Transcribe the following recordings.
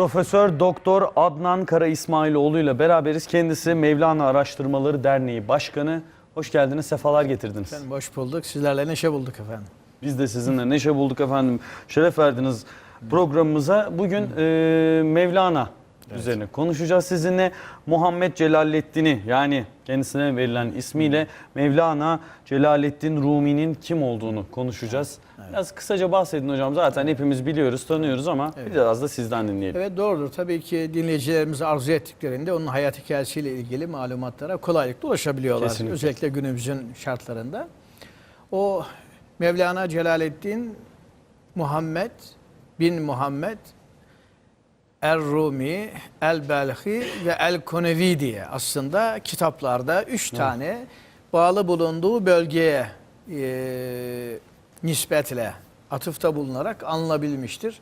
Profesör Doktor Adnan Kara İsmailoğlu ile beraberiz. Kendisi Mevlana Araştırmaları Derneği Başkanı. Hoş geldiniz, sefalar getirdiniz. Efendim hoş bulduk. Sizlerle neşe bulduk efendim. Biz de sizinle neşe bulduk efendim. Şeref verdiniz programımıza. Bugün e, Mevlana üzerine konuşacağız sizinle. Muhammed Celaleddin'i yani kendisine verilen ismiyle Mevlana Celaleddin Rumi'nin kim olduğunu konuşacağız. Biraz kısaca bahsedin hocam. Zaten hepimiz biliyoruz, tanıyoruz ama biraz da sizden dinleyelim. Evet doğrudur. Tabii ki dinleyicilerimiz arzu ettiklerinde onun hayat hikayesiyle ilgili malumatlara kolaylıkla ulaşabiliyorlar. Kesinlikle. Özellikle günümüzün şartlarında. O Mevlana Celaleddin Muhammed bin Muhammed Er-Rumi, El-Belhi ve El-Konevi diye aslında kitaplarda üç tane bağlı bulunduğu bölgeye e, nispetle atıfta bulunarak anılabilmiştir.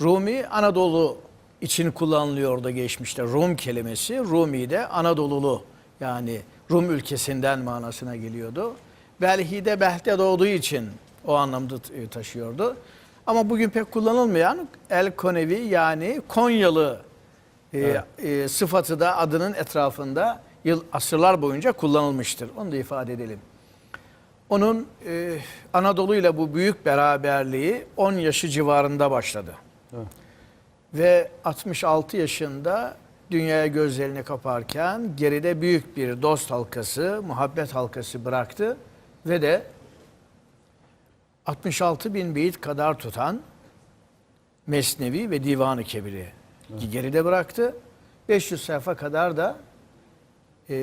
Rumi Anadolu için kullanılıyor da geçmişte Rum kelimesi. Rumi de Anadolulu yani Rum ülkesinden manasına geliyordu. Belhi de Behte doğduğu için o anlamda t- taşıyordu. Ama bugün pek kullanılmayan El Konevi yani Konyalı e, e, sıfatı da adının etrafında yıl asırlar boyunca kullanılmıştır. Onu da ifade edelim. Onun e, Anadolu ile bu büyük beraberliği 10 yaşı civarında başladı. Evet. Ve 66 yaşında dünyaya gözlerini kaparken geride büyük bir dost halkası, muhabbet halkası bıraktı ve de 66 bin beyit kadar tutan Mesnevi ve Divan-ı Kebir'i geride bıraktı. 500 sayfa kadar da e,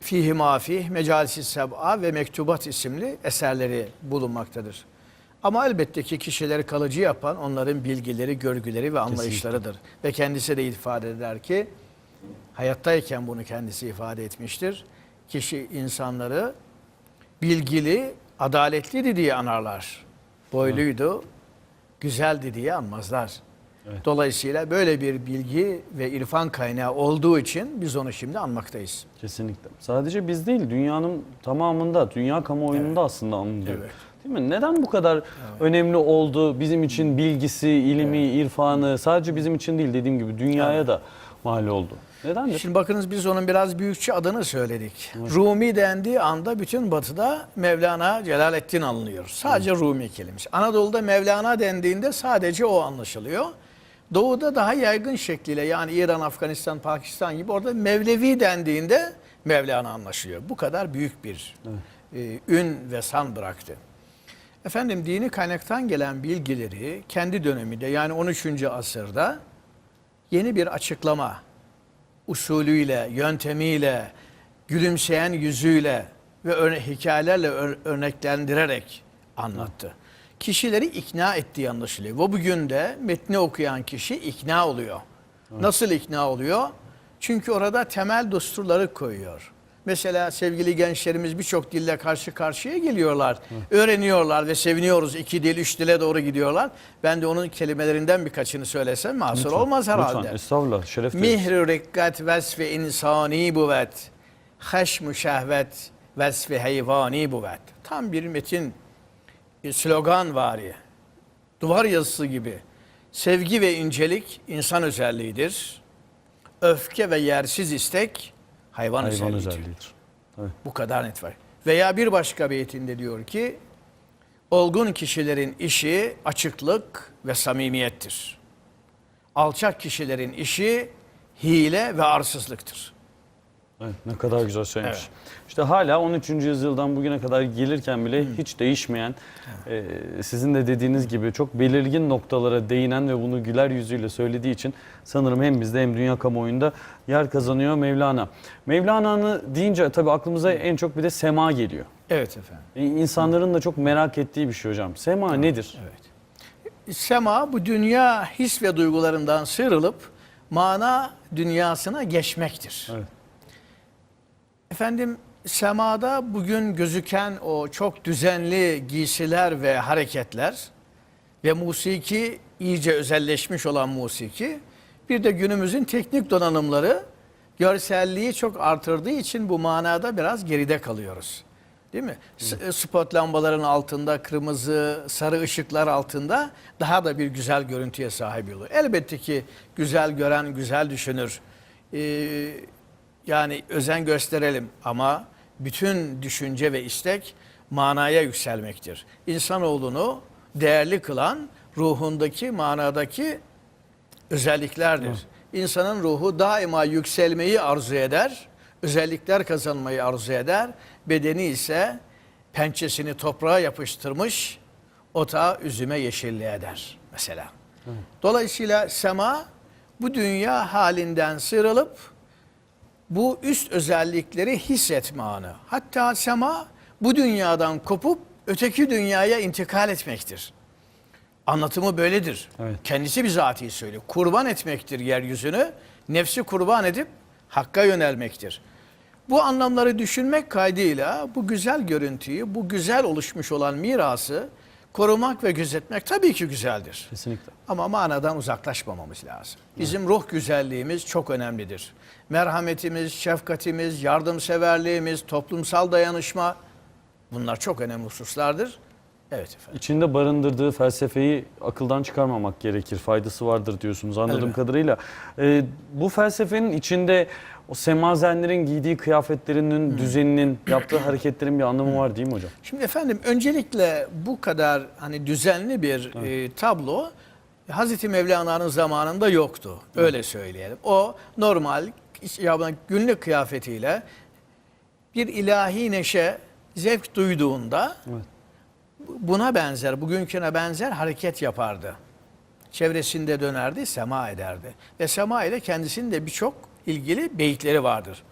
Fihi Mafih, Mecalisi Seb'a ve Mektubat isimli eserleri bulunmaktadır. Ama elbette ki kişileri kalıcı yapan onların bilgileri, görgüleri ve anlayışlarıdır. Ve kendisi de ifade eder ki, hayattayken bunu kendisi ifade etmiştir. Kişi insanları bilgili, adaletliydi diye anarlar. Boyluydu, güzeldi diye anmazlar. Dolayısıyla böyle bir bilgi ve irfan kaynağı olduğu için biz onu şimdi anmaktayız. Kesinlikle. Sadece biz değil, dünyanın tamamında, dünya kamuoyunda aslında anılıyor. Evet. Değil mi? Neden bu kadar önemli oldu bizim için bilgisi, ilmi, irfanı sadece bizim için değil dediğim gibi dünyaya da mal oldu. Nedendir? Şimdi bakınız biz onun biraz büyükçe adını söyledik. Rumi dendiği anda bütün batıda Mevlana Celaleddin anılıyor. Sadece Rumi kelimesi. Anadolu'da Mevlana dendiğinde sadece o anlaşılıyor. Doğuda daha yaygın şekliyle yani İran, Afganistan, Pakistan gibi orada Mevlevi dendiğinde Mevlana anlaşılıyor. Bu kadar büyük bir e, ün ve san bıraktı. Efendim dini kaynaktan gelen bilgileri kendi döneminde yani 13. asırda yeni bir açıklama usulüyle, yöntemiyle, gülümseyen yüzüyle ve örne hikayelerle ör- örneklendirerek anlattı. Kişileri ikna ettiği anlaşılıyor. Ve bugün de metni okuyan kişi ikna oluyor. Nasıl ikna oluyor? Çünkü orada temel düsturları koyuyor. Mesela sevgili gençlerimiz birçok dille karşı karşıya geliyorlar. Öğreniyorlar ve seviniyoruz. İki dil, üç dile doğru gidiyorlar. Ben de onun kelimelerinden birkaçını söylesem mahsur olmaz herhalde. Lütfen, estağfurullah, şeref duyarız. Mihr rikkat vesfi insani buvet. Haşm şehvet vesfi heyvani buvet. Tam bir metin bir slogan vari. Duvar yazısı gibi. Sevgi ve incelik insan özelliğidir. Öfke ve yersiz istek hayvan, Hayvan özelliğidir. özelliğidir. Evet. Bu kadar net var. Veya bir başka beytinde diyor ki olgun kişilerin işi açıklık ve samimiyettir. Alçak kişilerin işi hile ve arsızlıktır. Evet, ne kadar güzel söylemiş. Evet. İşte hala 13. yüzyıldan bugüne kadar gelirken bile hiç değişmeyen, e, sizin de dediğiniz gibi çok belirgin noktalara değinen ve bunu güler yüzüyle söylediği için sanırım hem bizde hem dünya kamuoyunda yer kazanıyor Mevlana. Mevlana'nı deyince tabii aklımıza en çok bir de sema geliyor. Evet efendim. E, İnsanların da çok merak ettiği bir şey hocam. Sema nedir? Evet. Sema bu dünya his ve duygularından sıyrılıp mana dünyasına geçmektir. Evet. Efendim semada bugün gözüken o çok düzenli giysiler ve hareketler ve musiki iyice özelleşmiş olan musiki bir de günümüzün teknik donanımları görselliği çok artırdığı için bu manada biraz geride kalıyoruz. Değil mi? S- Spot lambaların altında, kırmızı, sarı ışıklar altında daha da bir güzel görüntüye sahip oluyor. Elbette ki güzel gören güzel düşünür. Ee, yani özen gösterelim ama bütün düşünce ve istek manaya yükselmektir. İnsanoğlunu değerli kılan ruhundaki, manadaki özelliklerdir. İnsanın ruhu daima yükselmeyi arzu eder, özellikler kazanmayı arzu eder. Bedeni ise pençesini toprağa yapıştırmış, otağı üzüme yeşilliğe eder mesela. Dolayısıyla sema bu dünya halinden sıyrılıp bu üst özellikleri hissetme anı. Hatta sema bu dünyadan kopup öteki dünyaya intikal etmektir. Anlatımı böyledir. Evet. Kendisi bizatihi söylüyor. Kurban etmektir yeryüzünü. Nefsi kurban edip hakka yönelmektir. Bu anlamları düşünmek kaydıyla bu güzel görüntüyü, bu güzel oluşmuş olan mirası korumak ve gözetmek tabii ki güzeldir. Kesinlikle. Ama manadan uzaklaşmamamız lazım. Bizim ruh güzelliğimiz çok önemlidir. Merhametimiz, şefkatimiz, yardımseverliğimiz, toplumsal dayanışma bunlar çok önemli hususlardır. Evet efendim. İçinde barındırdığı felsefeyi akıldan çıkarmamak gerekir. Faydası vardır diyorsunuz anladığım Evet. kadarıyla. Ee, bu felsefenin içinde o semazenlerin giydiği kıyafetlerinin, düzeninin, yaptığı hareketlerin bir anlamı var değil mi hocam? Şimdi efendim öncelikle bu kadar hani düzenli bir e, tablo Hazreti Mevlana'nın zamanında yoktu. Öyle söyleyelim. O normal ya günlük kıyafetiyle bir ilahi neşe, zevk duyduğunda Evet. Buna benzer, bugünküne benzer hareket yapardı. Çevresinde dönerdi, sema ederdi. Ve sema ile kendisinin de birçok ilgili beyitleri vardır.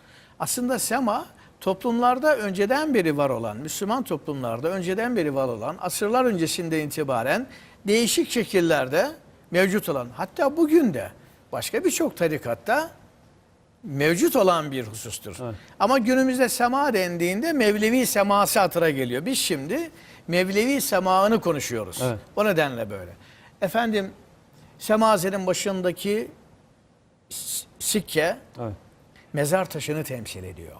Aslında sema toplumlarda önceden beri var olan, Müslüman toplumlarda önceden beri var olan, asırlar öncesinde itibaren değişik şekillerde mevcut olan, hatta bugün de başka birçok tarikatta mevcut olan bir husustur. Evet. Ama günümüzde sema dendiğinde Mevlevi seması hatıra geliyor. Biz şimdi Mevlevi semaını konuşuyoruz. Evet. O nedenle böyle. Efendim semazenin başındaki sikke Evet. mezar taşını temsil ediyor.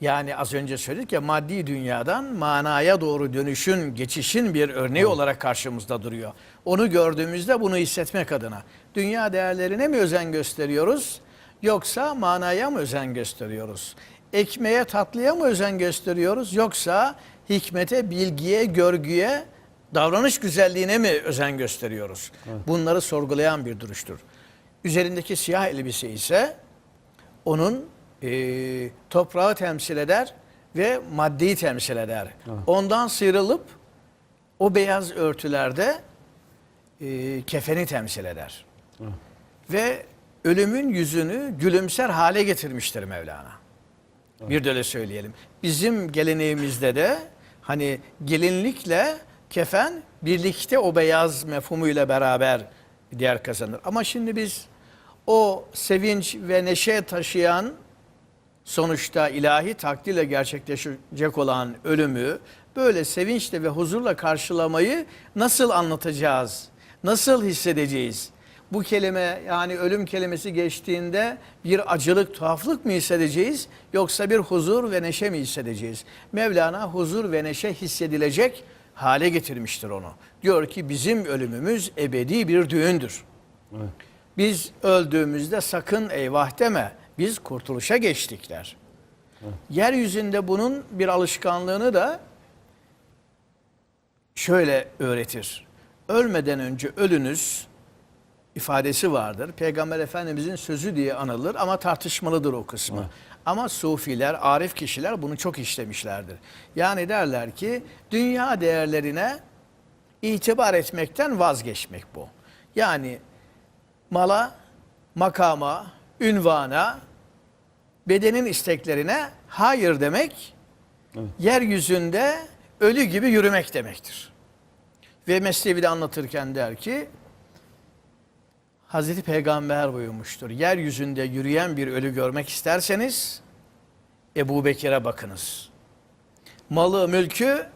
Yani az önce söyledik ya maddi dünyadan manaya doğru dönüşün, geçişin bir örneği olarak karşımızda duruyor. Onu gördüğümüzde bunu hissetmek adına dünya değerlerine mi özen gösteriyoruz yoksa manaya mı özen gösteriyoruz? Ekmeğe tatlıya mı özen gösteriyoruz yoksa hikmete, bilgiye, görgüye, davranış güzelliğine mi özen gösteriyoruz? Bunları sorgulayan bir duruştur. Üzerindeki siyah elbise ise onun e, toprağı temsil eder ve maddeyi temsil eder. Ondan sıyrılıp o beyaz örtülerde e, kefeni temsil eder. Ve ölümün yüzünü gülümser hale getirmiştir Mevlana. Bir de öyle söyleyelim. Bizim geleneğimizde de hani gelinlikle kefen birlikte o beyaz mefhumuyla beraber değer kazanır. Ama şimdi biz o sevinç ve neşe taşıyan sonuçta ilahi takdirle gerçekleşecek olan ölümü böyle sevinçle ve huzurla karşılamayı nasıl anlatacağız? Nasıl hissedeceğiz? Bu kelime yani ölüm kelimesi geçtiğinde bir acılık, tuhaflık mı hissedeceğiz yoksa bir huzur ve neşe mi hissedeceğiz? Mevlana huzur ve neşe hissedilecek hale getirmiştir onu. Diyor ki bizim ölümümüz ebedi bir düğündür. Evet. Biz öldüğümüzde sakın eyvah deme. Biz kurtuluşa geçtikler. Yeryüzünde bunun bir alışkanlığını da şöyle öğretir. Ölmeden önce ölünüz ifadesi vardır. Peygamber Efendimizin sözü diye anılır ama tartışmalıdır o kısmı. Ama sufiler, arif kişiler bunu çok işlemişlerdir. Yani derler ki dünya değerlerine itibar etmekten vazgeçmek bu. Yani mala, makama, ünvana, bedenin isteklerine hayır demek, yeryüzünde ölü gibi yürümek demektir. Ve Mesnevi'de anlatırken der ki, Hazreti Peygamber buyurmuştur. Yeryüzünde yürüyen bir ölü görmek isterseniz Ebu Bekir'e bakınız. Malı, mülkü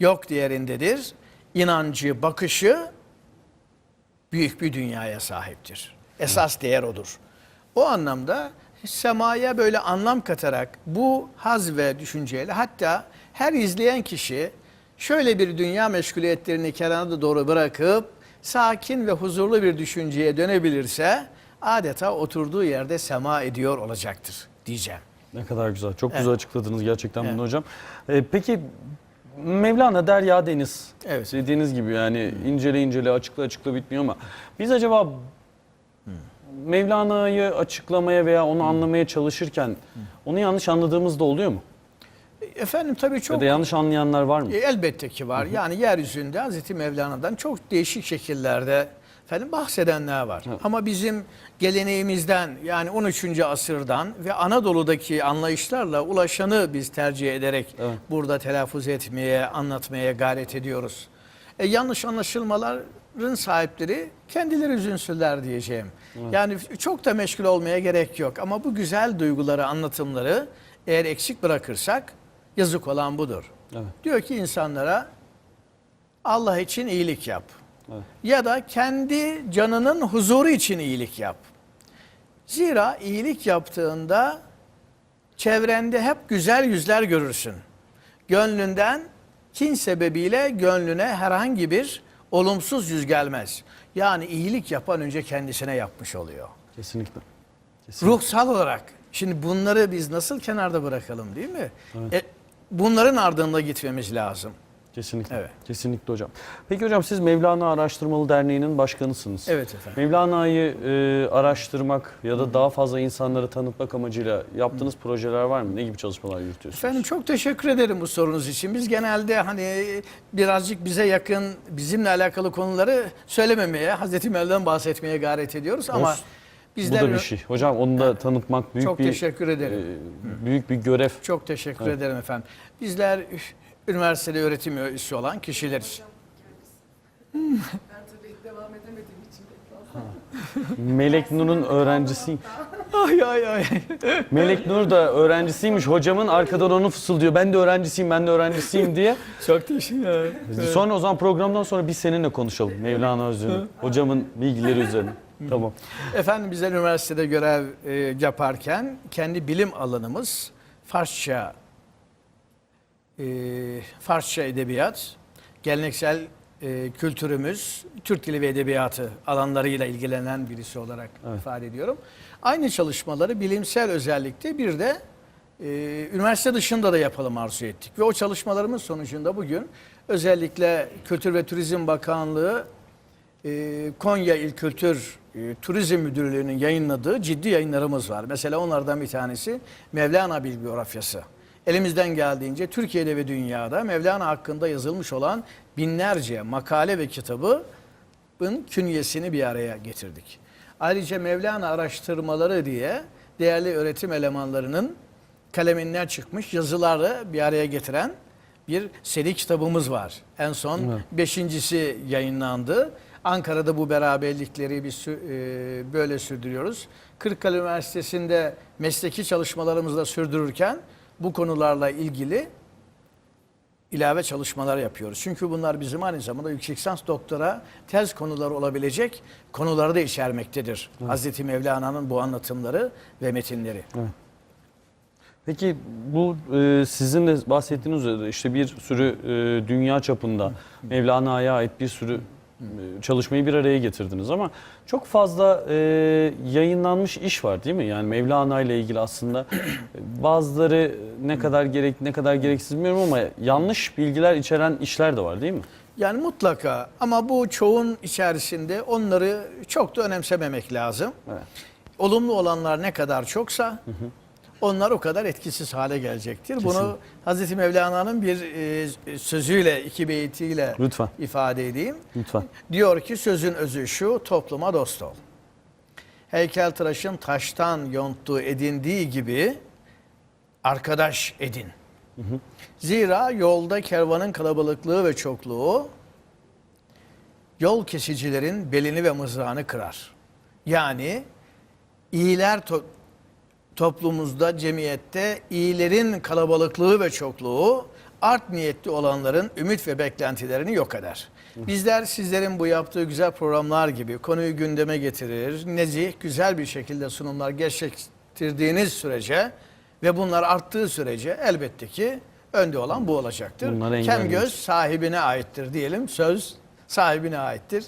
yok diğerindedir. İnancı, bakışı büyük bir dünyaya sahiptir. Esas değer odur. O anlamda semaya böyle anlam katarak bu haz ve düşünceyle hatta her izleyen kişi şöyle bir dünya meşguliyetlerini kenara doğru bırakıp sakin ve huzurlu bir düşünceye dönebilirse adeta oturduğu yerde sema ediyor olacaktır diyeceğim. Ne kadar güzel. Çok Evet. güzel açıkladınız gerçekten bunu Evet. hocam. Ee, peki Mevlana derya deniz. Evet. Dediğiniz gibi yani incele incele açıkla açıkla bitmiyor ama biz acaba Mevlana'yı açıklamaya veya onu anlamaya çalışırken onu yanlış anladığımız da oluyor mu? Efendim tabii Ya çok da yanlış anlayanlar var mı? E, Elbette ki var. Yani yeryüzünde Hazreti Mevlana'dan çok değişik şekillerde efendim bahsedenler var. Ama bizim geleneğimizden yani 13. asırdan ve Anadolu'daki anlayışlarla ulaşanı biz tercih ederek Evet. burada telaffuz etmeye, anlatmaya gayret ediyoruz. E, yanlış anlaşılmaların sahipleri kendileri üzünsünler diyeceğim. Yani çok da meşgul olmaya gerek yok. Ama bu güzel duyguları, anlatımları eğer eksik bırakırsak yazık olan budur. Evet. Diyor ki insanlara Allah için iyilik yap. Evet. Ya da kendi canının huzuru için iyilik yap. Zira iyilik yaptığında çevrende hep güzel yüzler görürsün. Gönlünden kin sebebiyle gönlüne herhangi bir olumsuz yüz gelmez. Yani iyilik yapan önce kendisine yapmış oluyor. Kesinlikle. Kesinlikle. Ruhsal olarak. Şimdi bunları biz nasıl kenarda bırakalım değil mi? E, bunların ardında gitmemiz lazım. Kesinlikle. Evet. Kesinlikle hocam. Peki hocam siz Mevlana Araştırmalı Derneği'nin başkanısınız. Evet efendim. Mevlana'yı e, araştırmak ya da daha fazla insanlara tanıtmak amacıyla yaptığınız projeler var mı? Ne gibi çalışmalar yürütüyorsunuz? Efendim çok teşekkür ederim bu sorunuz için. Biz genelde hani birazcık bize yakın, bizimle alakalı konuları söylememeye, Hazreti Mevla'dan bahsetmeye gayret ediyoruz ama Olsun. Bizler Bu da bir şey. Hocam onu da tanıtmak büyük çok bir teşekkür ederim. e, büyük bir görev. Çok teşekkür ederim efendim. Bizler üniversitede öğretim üyesi olan kişileriz. Ben tabii devam edemediğim için pek fazla. Melek Nur'un öğrencisiyim. Ay ay ay. Melek Nur da öğrencisiymiş. Hocamın arkadan onu fısıldıyor. Ben de öğrencisiyim, ben de öğrencisiyim diye. Çok teşekkür ederim. Sonra o zaman programdan sonra biz seninle konuşalım. Mevlana üzerine. Hocamın bilgileri üzerine. Tamam. Efendim bizler üniversitede görev e, yaparken kendi bilim alanımız Farsça, e, Farsça edebiyat, geleneksel e, kültürümüz, Türk dili ve edebiyatı alanlarıyla ilgilenen birisi olarak ifade ediyorum. Aynı çalışmaları bilimsel özellikle bir de e, üniversite dışında da yapalım arzu ettik. Ve o çalışmalarımız sonucunda bugün özellikle Kültür ve Turizm Bakanlığı e, Konya İl Kültür e, Turizm Müdürlüğü'nün yayınladığı ciddi yayınlarımız var. Mesela onlardan bir tanesi Mevlana Bibliografyası. Elimizden geldiğince Türkiye'de ve dünyada Mevlana hakkında yazılmış olan binlerce makale ve kitabın künyesini bir araya getirdik. Ayrıca Mevlana araştırmaları diye değerli öğretim elemanlarının kaleminden çıkmış yazıları bir araya getiren bir seri kitabımız var. En son Evet. beşincisi yayınlandı. Ankara'da bu beraberlikleri biz e, böyle sürdürüyoruz. Kırıkkale Üniversitesi'nde mesleki çalışmalarımızı da sürdürürken bu konularla ilgili ilave çalışmalar yapıyoruz. Çünkü bunlar bizim aynı zamanda yüksek lisans doktora tez konuları olabilecek konuları da içermektedir. Hazreti Mevlana'nın bu anlatımları ve metinleri. Peki bu e, sizin de bahsettiğiniz üzere işte bir sürü e, dünya çapında Mevlana'ya ait bir sürü çalışmayı bir araya getirdiniz ama çok fazla e, yayınlanmış iş var değil mi? Yani Mevlana ile ilgili aslında e, bazıları ne kadar gerek ne kadar gereksiz bilmiyorum ama yanlış bilgiler içeren işler de var değil mi? Yani mutlaka ama bu çoğun içerisinde onları çok da önemsememek lazım. Evet. Olumlu olanlar ne kadar çoksa onlar o kadar etkisiz hale gelecektir. Bunu Hazreti Mevlana'nın bir e, sözüyle, iki beytiyle Lütfen. ifade edeyim. Lütfen. Diyor ki sözün özü şu, topluma dost ol. Heykeltıraşın taştan yonttuğu edindiği gibi arkadaş edin. Zira yolda kervanın kalabalıklığı ve çokluğu yol kesicilerin belini ve mızrağını kırar. Yani iyiler toplumumuzda, cemiyette iyilerin kalabalıklığı ve çokluğu art niyetli olanların ümit ve beklentilerini yok eder. Bizler sizlerin bu yaptığı güzel programlar gibi konuyu gündeme getirir, nezih, güzel bir şekilde sunumlar gerçek, ettirdiğiniz sürece ve bunlar arttığı sürece elbette ki önde olan bu olacaktır. Kem göz sahibine aittir diyelim. Söz sahibine aittir.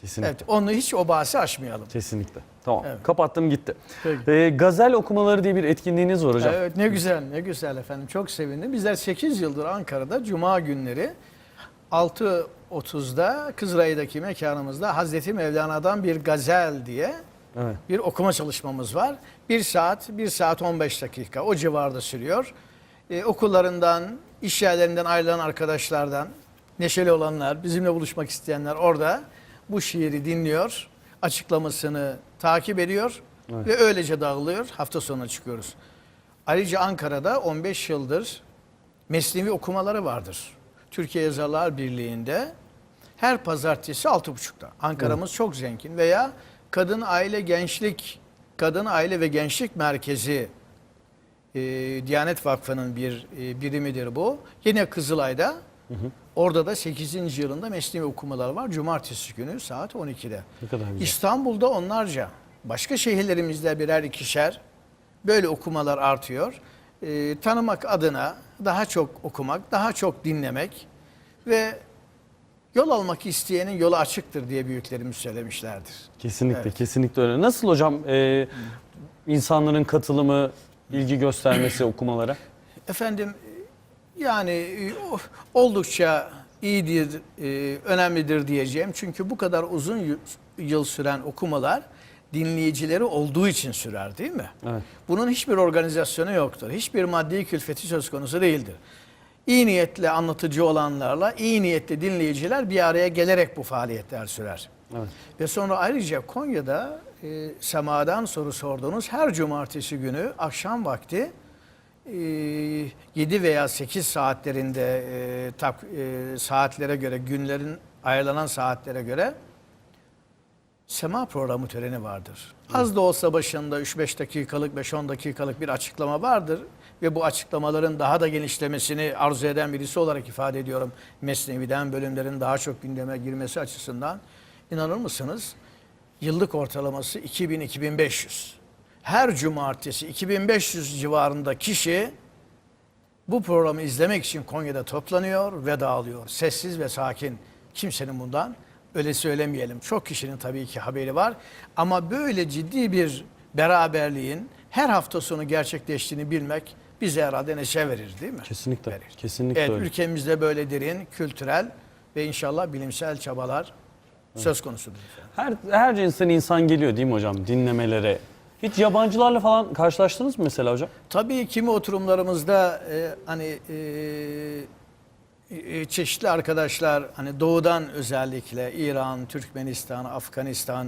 Kesinlikle. Evet, onu hiç o bahsi açmayalım. Kesinlikle. Tamam. Evet. Kapattım gitti. Peki. Ee, gazel okumaları diye bir etkinliğiniz var hocam. Evet ne güzel ne güzel efendim çok sevindim. Bizler 8 yıldır Ankara'da cuma günleri 6.30'da Kızılay'daki mekanımızda Hazreti Mevlana'dan bir gazel diye Evet. bir okuma çalışmamız var. 1 saat, 1 saat 15 dakika o civarda sürüyor. Ee, okullarından, iş yerlerinden ayrılan arkadaşlardan, neşeli olanlar, bizimle buluşmak isteyenler orada bu şiiri dinliyor, açıklamasını takip ediyor Evet. ve öylece dağılıyor. Hafta sonuna çıkıyoruz. Ayrıca Ankara'da 15 yıldır mesnevi okumaları vardır. Türkiye Yazarlar Birliği'nde her pazartesi 6.30'da. Ankara'mız çok zengin veya Kadın Aile Gençlik Kadın Aile ve Gençlik Merkezi e, Diyanet Vakfı'nın bir e, birimidir bu. Yine Kızılay'da. Orada da 8. yılında mesnevi okumalar var. Cumartesi günü saat 12'de. Ne kadar güzel. İstanbul'da onlarca, başka şehirlerimizde birer ikişer böyle okumalar artıyor. Ee, tanımak adına daha çok okumak, daha çok dinlemek ve yol almak isteyenin yolu açıktır diye büyüklerimiz söylemişlerdir. Kesinlikle, Evet. kesinlikle öyle. Nasıl hocam e, insanların katılımı, ilgi göstermesi okumalara? Efendim yani e, oldukça iyidir, e, önemlidir diyeceğim. Çünkü bu kadar uzun yıl süren okumalar dinleyicileri olduğu için sürer değil mi? Evet. Bunun hiçbir organizasyonu yoktur. Hiçbir maddi külfeti söz konusu değildir. İyi niyetle anlatıcı olanlarla iyi niyetli dinleyiciler bir araya gelerek bu faaliyetler sürer. Evet. Ve sonra ayrıca Konya'da e, semadan soru sorduğunuz her cumartesi günü akşam vakti 7 veya 8 saatlerinde e, tak, e, saatlere göre günlerin ayrılanan saatlere göre sema programı töreni vardır. Az da olsa başında 3-5 dakikalık 5-10 dakikalık bir açıklama vardır ve bu açıklamaların daha da genişlemesini arzu eden birisi olarak ifade ediyorum. Mesnevi'den bölümlerin daha çok gündeme girmesi açısından inanır mısınız? Yıllık ortalaması 2000-2500. Her cumartesi 2500 civarında kişi bu programı izlemek için Konya'da toplanıyor ve dağılıyor. Sessiz ve sakin. Kimsenin bundan öyle söylemeyelim. Çok kişinin tabii ki haberi var. Ama böyle ciddi bir beraberliğin her hafta sonu gerçekleştiğini bilmek bize herhalde neşe verir değil mi? Kesinlikle, Verir. kesinlikle Evet, öyle. ülkemizde böyle derin, kültürel ve inşallah bilimsel çabalar söz konusudur. Her, her cinsten insan geliyor değil mi hocam dinlemelere? Hiç yabancılarla falan karşılaştınız mı mesela hocam? Tabii kimi oturumlarımızda e, hani e, e, çeşitli arkadaşlar hani doğudan özellikle İran, Türkmenistan, Afganistan,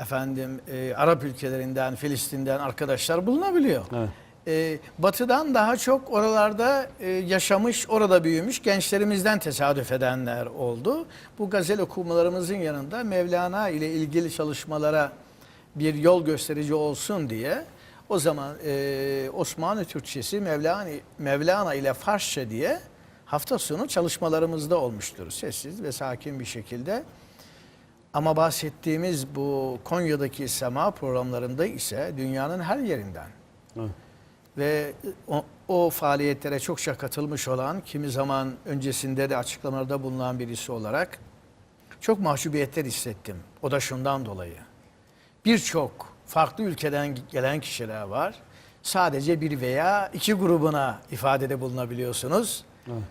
efendim e, Arap ülkelerinden, Filistin'den arkadaşlar bulunabiliyor. Evet. E, batıdan daha çok oralarda e, yaşamış, orada büyümüş gençlerimizden tesadüf edenler oldu. Bu gazel okumalarımızın yanında Mevlana ile ilgili çalışmalara bir yol gösterici olsun diye o zaman e, Osmanlı Türkçesi Mevlana, Mevlana ile Farsça diye hafta sonu çalışmalarımızda olmuştur. Sessiz ve sakin bir şekilde. Ama bahsettiğimiz bu Konya'daki sema programlarında ise dünyanın her yerinden Evet. ve o, o faaliyetlere çokça katılmış olan, kimi zaman öncesinde de açıklamalarda bulunan birisi olarak çok mahcubiyetler hissettim. O da şundan dolayı. Birçok farklı ülkeden gelen kişiler var. Sadece bir veya iki grubuna ifadede bulunabiliyorsunuz.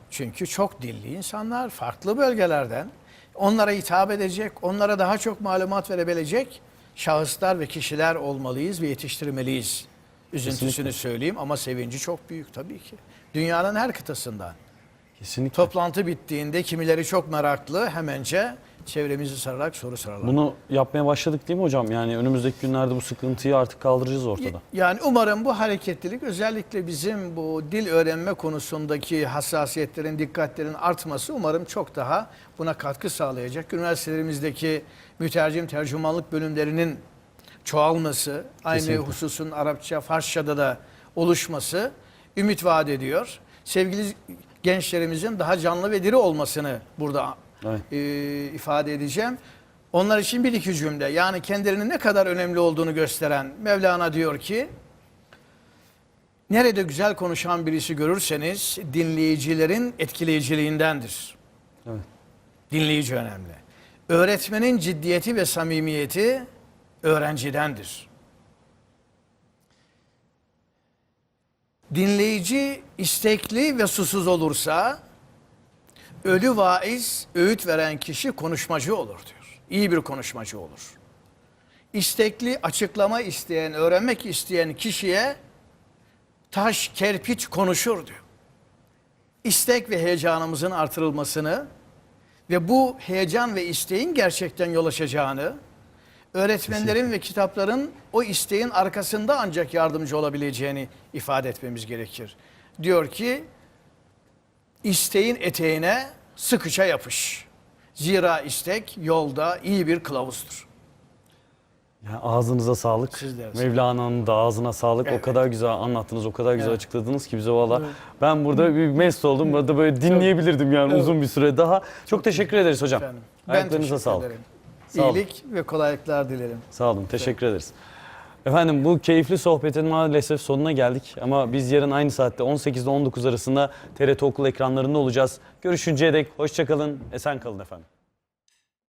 Çünkü çok dilli insanlar farklı bölgelerden onlara hitap edecek, onlara daha çok malumat verebilecek şahıslar ve kişiler olmalıyız ve yetiştirmeliyiz. Üzüntüsünü Kesinlikle. söyleyeyim ama sevinci çok büyük tabii ki. Dünyanın her kıtasından. Kesinlikle. Toplantı bittiğinde kimileri çok meraklı hemence çevremizi sararak soru sorarlar. Bunu yapmaya başladık değil mi hocam? Yani önümüzdeki günlerde bu sıkıntıyı artık kaldıracağız ortada. Yani umarım bu hareketlilik özellikle bizim bu dil öğrenme konusundaki hassasiyetlerin, dikkatlerin artması umarım çok daha buna katkı sağlayacak. Üniversitelerimizdeki mütercim tercümanlık bölümlerinin çoğalması, aynı Kesinlikle. hususun Arapça, Farsçada da oluşması ümit vaat ediyor. Sevgili gençlerimizin daha canlı ve diri olmasını burada Evet. e, ifade edeceğim. Onlar için bir iki cümle yani kendilerinin ne kadar önemli olduğunu gösteren Mevlana diyor ki Nerede güzel konuşan birisi görürseniz dinleyicilerin etkileyiciliğindendir. Evet. Dinleyici önemli. Öğretmenin ciddiyeti ve samimiyeti öğrencidendir. Dinleyici istekli ve susuz olursa ölü vaiz, öğüt veren kişi konuşmacı olur diyor. İyi bir konuşmacı olur. İstekli, açıklama isteyen, öğrenmek isteyen kişiye taş, kerpiç konuşur diyor. İstek ve heyecanımızın artırılmasını ve bu heyecan ve isteğin gerçekten yol açacağını, öğretmenlerin ve kitapların o isteğin arkasında ancak yardımcı olabileceğini ifade etmemiz gerekir. Diyor ki, isteğin eteğine sıkıça yapış. Zira istek yolda iyi bir kılavuzdur. Yani ağzınıza sağlık. Mevlana'nın da ağzına sağlık. O Evet. kadar güzel anlattınız, o kadar güzel Evet. açıkladınız ki bize valla. Ben burada bir mest oldum. Burada böyle dinleyebilirdim yani uzun bir süre daha. Çok teşekkür ederiz hocam. Efendim, ben Ayaklarınıza teşekkür sağlık. ederim. Sağ olun. İyilik ve kolaylıklar dilerim. Sağ olun, teşekkür ederiz. Efendim bu keyifli sohbetin maalesef sonuna geldik. Ama biz yarın aynı saatte 18 ile 19 arasında TRT Okul ekranlarında olacağız. Görüşünceye dek hoşçakalın, esen kalın efendim.